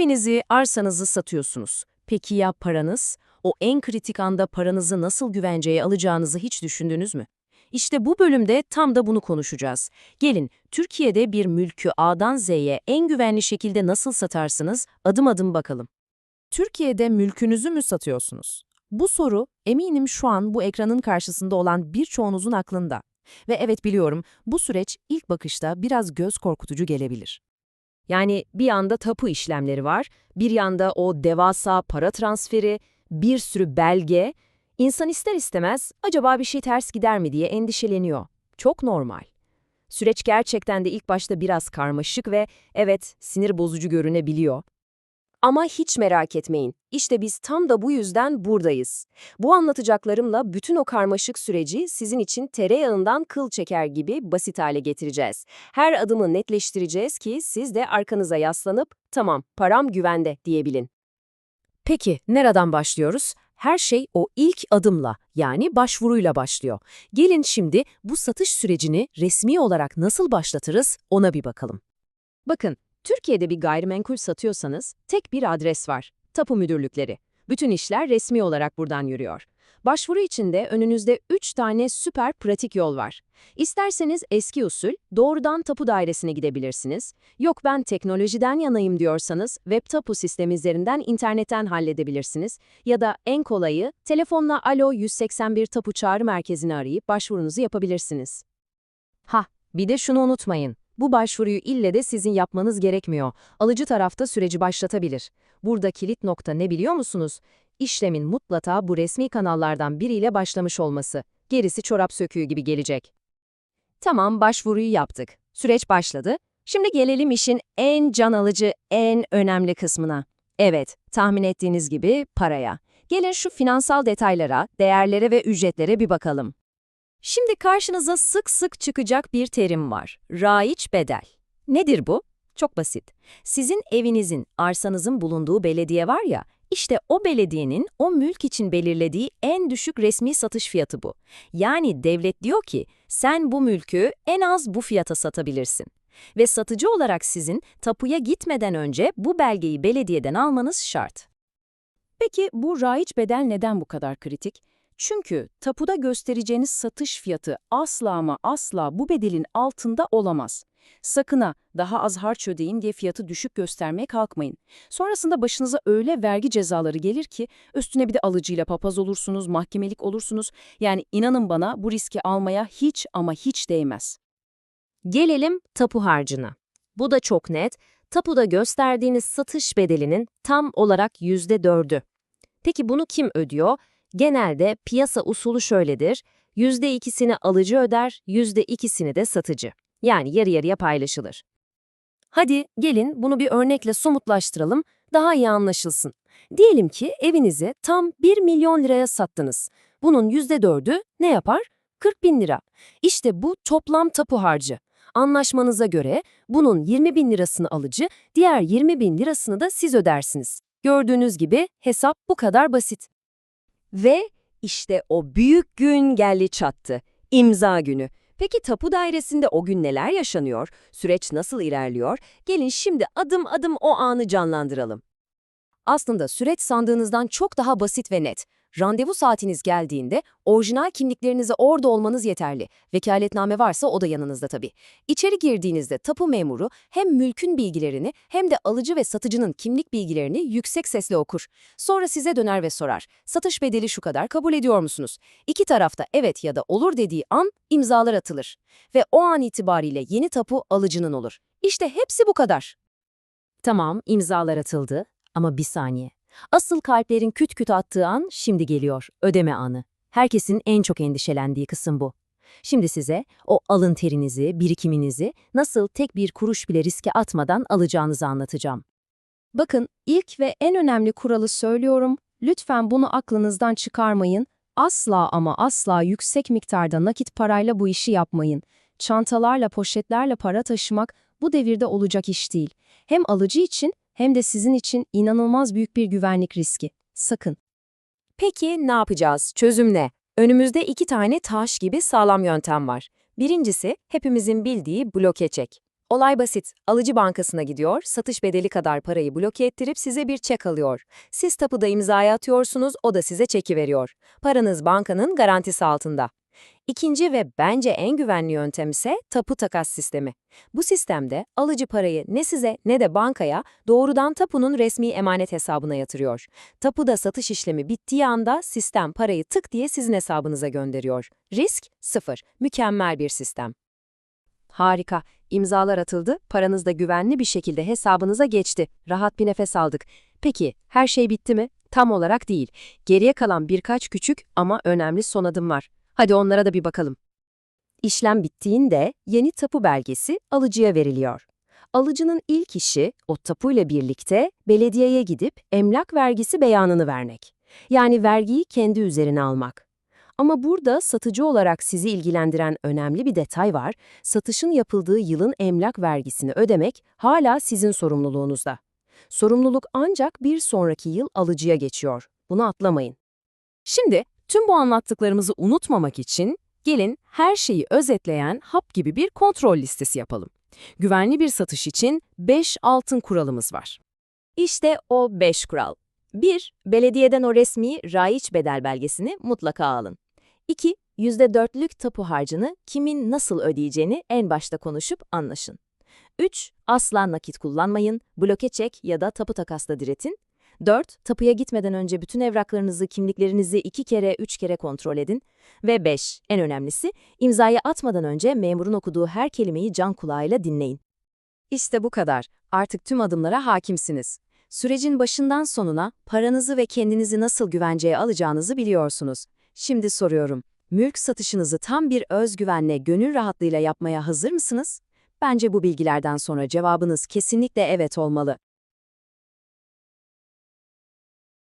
Evinizi, arsanızı satıyorsunuz. Peki ya paranız? O en kritik anda paranızı nasıl güvenceye alacağınızı hiç düşündünüz mü? İşte bu bölümde tam da bunu konuşacağız. Gelin, Türkiye'de bir mülkü A'dan Z'ye en güvenli şekilde nasıl satarsınız? Adım adım bakalım. Türkiye'de mülkünüzü mü satıyorsunuz? Bu soru eminim şu an bu ekranın karşısında olan birçoğunuzun aklında. Ve evet biliyorum bu süreç ilk bakışta biraz göz korkutucu gelebilir. Yani bir yanda tapu işlemleri var, bir yanda o devasa para transferi, bir sürü belge. İnsan ister istemez acaba bir şey ters gider mi diye endişeleniyor. Çok normal. Süreç gerçekten de ilk başta biraz karmaşık ve evet sinir bozucu görünebiliyor. Ama hiç merak etmeyin. İşte biz tam da bu yüzden buradayız. Bu anlatacaklarımla bütün o karmaşık süreci sizin için tereyağından kıl çeker gibi basit hale getireceğiz. Her adımı netleştireceğiz ki siz de arkanıza yaslanıp tamam param güvende diyebilin. Peki nereden başlıyoruz? Her şey o ilk adımla yani başvuruyla başlıyor. Gelin şimdi bu satış sürecini resmi olarak nasıl başlatırız ona bir bakalım. Bakın, Türkiye'de bir gayrimenkul satıyorsanız tek bir adres var. Tapu müdürlükleri. Bütün işler resmi olarak buradan yürüyor. Başvuru için de önünüzde 3 tane süper pratik yol var. İsterseniz eski usul doğrudan tapu dairesine gidebilirsiniz. Yok ben teknolojiden yanayım diyorsanız web tapu sistemi üzerinden internetten halledebilirsiniz. Ya da en kolayı telefonla Alo 181 Tapu Çağrı Merkezi'ni arayıp başvurunuzu yapabilirsiniz. Ha, bir de şunu unutmayın. Bu başvuruyu ille de sizin yapmanız gerekmiyor. Alıcı tarafta süreci başlatabilir. Burada kilit nokta ne biliyor musunuz? İşlemin mutlaka bu resmi kanallardan biriyle başlamış olması. Gerisi çorap söküğü gibi gelecek. Tamam, başvuruyu yaptık. Süreç başladı. Şimdi gelelim işin en can alıcı, en önemli kısmına. Evet, tahmin ettiğiniz gibi paraya. Gelin şu finansal detaylara, değerlere ve ücretlere bir bakalım. Şimdi karşınıza sık sık çıkacak bir terim var. Raiç bedel. Nedir bu? Çok basit. Sizin evinizin, arsanızın bulunduğu belediye var ya, işte o belediyenin o mülk için belirlediği en düşük resmi satış fiyatı bu. Yani devlet diyor ki, sen bu mülkü en az bu fiyata satabilirsin. Ve satıcı olarak sizin tapuya gitmeden önce bu belgeyi belediyeden almanız şart. Peki bu raiç bedel neden bu kadar kritik? Çünkü tapuda göstereceğiniz satış fiyatı asla ama asla bu bedelin altında olamaz. Sakın ha daha az harç ödeyin diye fiyatı düşük göstermeye kalkmayın. Sonrasında başınıza öyle vergi cezaları gelir ki üstüne bir de alıcıyla papaz olursunuz, mahkemelik olursunuz. Yani inanın bana bu riski almaya hiç ama hiç değmez. Gelelim tapu harcına. Bu da çok net. Tapuda gösterdiğiniz satış bedelinin tam olarak %4'ü. Peki bunu kim ödüyor? Genelde piyasa usulü şöyledir. %2'sini alıcı öder, %2'sini de satıcı. Yani yarı yarıya paylaşılır. Hadi gelin bunu bir örnekle somutlaştıralım, daha iyi anlaşılsın. Diyelim ki evinizi tam 1 milyon liraya sattınız. Bunun %4'ü ne yapar? 40 bin lira. İşte bu toplam tapu harcı. Anlaşmanıza göre bunun 20 bin lirasını alıcı, diğer 20 bin lirasını da siz ödersiniz. Gördüğünüz gibi hesap bu kadar basit. Ve işte o büyük gün geldi çattı. İmza günü. Peki tapu dairesinde o gün neler yaşanıyor? Süreç nasıl ilerliyor? Gelin şimdi adım adım o anı canlandıralım. Aslında süreç sandığınızdan çok daha basit ve net. Randevu saatiniz geldiğinde orijinal kimliklerinizle orada olmanız yeterli. Vekaletname varsa o da yanınızda tabii. İçeri girdiğinizde tapu memuru hem mülkün bilgilerini hem de alıcı ve satıcının kimlik bilgilerini yüksek sesle okur. Sonra size döner ve sorar. Satış bedeli şu kadar kabul ediyor musunuz? İki tarafta evet ya da olur dediği an imzalar atılır. Ve o an itibariyle yeni tapu alıcının olur. İşte hepsi bu kadar. Tamam, imzalar atıldı ama bir saniye. Asıl kalplerin küt küt attığı an şimdi geliyor, ödeme anı. Herkesin en çok endişelendiği kısım bu. Şimdi size o alın terinizi, birikiminizi nasıl tek bir kuruş bile riske atmadan alacağınızı anlatacağım. Bakın, ilk ve en önemli kuralı söylüyorum. Lütfen bunu aklınızdan çıkarmayın. Asla ama asla yüksek miktarda nakit parayla bu işi yapmayın. Çantalarla, poşetlerle para taşımak bu devirde olacak iş değil. Hem alıcı için hem de sizin için inanılmaz büyük bir güvenlik riski. Sakın. Peki ne yapacağız? Çözüm ne? Önümüzde iki tane taş gibi sağlam yöntem var. Birincisi hepimizin bildiği bloke çek. Olay basit. Alıcı bankasına gidiyor, satış bedeli kadar parayı bloke ettirip size bir çek alıyor. Siz tapuda imzaya atıyorsunuz, o da size çeki veriyor. Paranız bankanın garantisi altında. İkinci ve bence en güvenli yöntem ise tapu takas sistemi. Bu sistemde alıcı parayı ne size ne de bankaya doğrudan tapunun resmi emanet hesabına yatırıyor. Tapuda satış işlemi bittiği anda sistem parayı tık diye sizin hesabınıza gönderiyor. Risk sıfır. Mükemmel bir sistem. Harika. İmzalar atıldı, paranız da güvenli bir şekilde hesabınıza geçti. Rahat bir nefes aldık. Peki, her şey bitti mi? Tam olarak değil. Geriye kalan birkaç küçük ama önemli son adım var. Hadi onlara da bir bakalım. İşlem bittiğinde yeni tapu belgesi alıcıya veriliyor. Alıcının ilk işi o tapuyla birlikte belediyeye gidip emlak vergisi beyanını vermek. Yani vergiyi kendi üzerine almak. Ama burada satıcı olarak sizi ilgilendiren önemli bir detay var. Satışın yapıldığı yılın emlak vergisini ödemek hala sizin sorumluluğunuzda. Sorumluluk ancak bir sonraki yıl alıcıya geçiyor. Bunu atlamayın. Şimdi tüm bu anlattıklarımızı unutmamak için gelin her şeyi özetleyen hap gibi bir kontrol listesi yapalım. Güvenli bir satış için 5 altın kuralımız var. İşte o 5 kural. 1. Belediyeden o resmi raiç bedel belgesini mutlaka alın. 2. %4'lük tapu harcını kimin nasıl ödeyeceğini en başta konuşup anlaşın. 3. Asla nakit kullanmayın, bloke çek ya da tapu takasla diretin. 4. Tapuya gitmeden önce bütün evraklarınızı, kimliklerinizi iki kere, üç kere kontrol edin. Ve 5. En önemlisi, imzayı atmadan önce memurun okuduğu her kelimeyi can kulağıyla dinleyin. İşte bu kadar. Artık tüm adımlara hakimsiniz. Sürecin başından sonuna paranızı ve kendinizi nasıl güvenceye alacağınızı biliyorsunuz. Şimdi soruyorum, mülk satışınızı tam bir özgüvenle, gönül rahatlığıyla yapmaya hazır mısınız? Bence bu bilgilerden sonra cevabınız kesinlikle evet olmalı.